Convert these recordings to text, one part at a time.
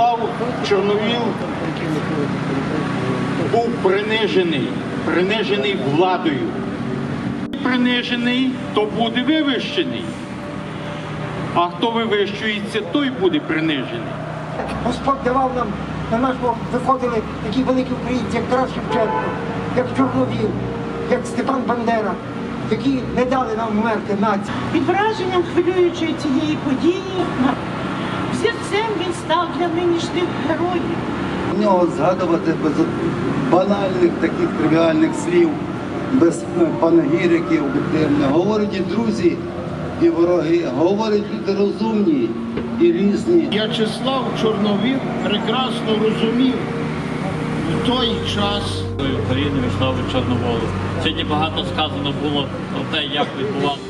В'ячеслав Чорновіл був принижений, принижений владою. Принижений, то буде вивищений. А хто вивищується, той буде принижений. Господь давав нам на наш бок виходили такі великі українці, як Тарас Шевченко, як Чорновіл, як Степан Бандера, які не дали нам вмерти нації. Під враженням хвилюючої цієї події він став для нинішніх героїв. У нього згадувати без банальних таких тривіальних слів, без е, панегіриків. Не говорять і друзі, і вороги, говорять люди розумні і різні. В'ячеслав Чорновіл прекрасно розумів в той час. України Вячеславу Чорноволу. Сьогодні багато сказано було про те, як відбувався.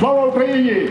Слава! Україні!